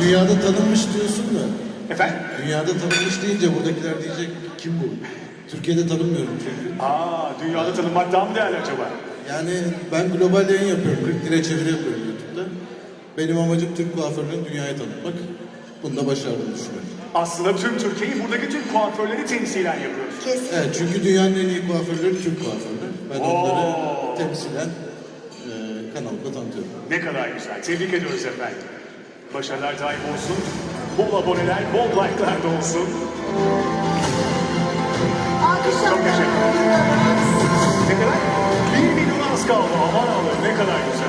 dünyada tanınmış diyorsun da. Efendim? Dünyada tanınmış deyince buradakiler diyecek kim bu? Türkiye'de tanınmıyorum çünkü. Aa, dünyada tanınmak daha mı değerli acaba? Yani ben global yayın yapıyorum. 40 lira çeviri yapıyorum YouTube'da. Benim amacım Türk kuaförünü dünyaya tanıtmak. Bunda başardığımı düşünüyorum. Aslında tüm Türkiye'yi buradaki tüm kuaförleri temsilen yapıyoruz. Kesin. Evet çünkü dünyanın en iyi kuaförleri Türk kuaförleri. Ben onları Oo. temsilen e, kanalımda tanıtıyorum. Ne kadar güzel. Tebrik ediyoruz efendim. Başarılar daim olsun. Bol aboneler, bol like'lar da olsun. Çok teşekkür yapalım. Ne kadar? Bir milyon az kaldı. Aman Allah'ım ne kadar güzel.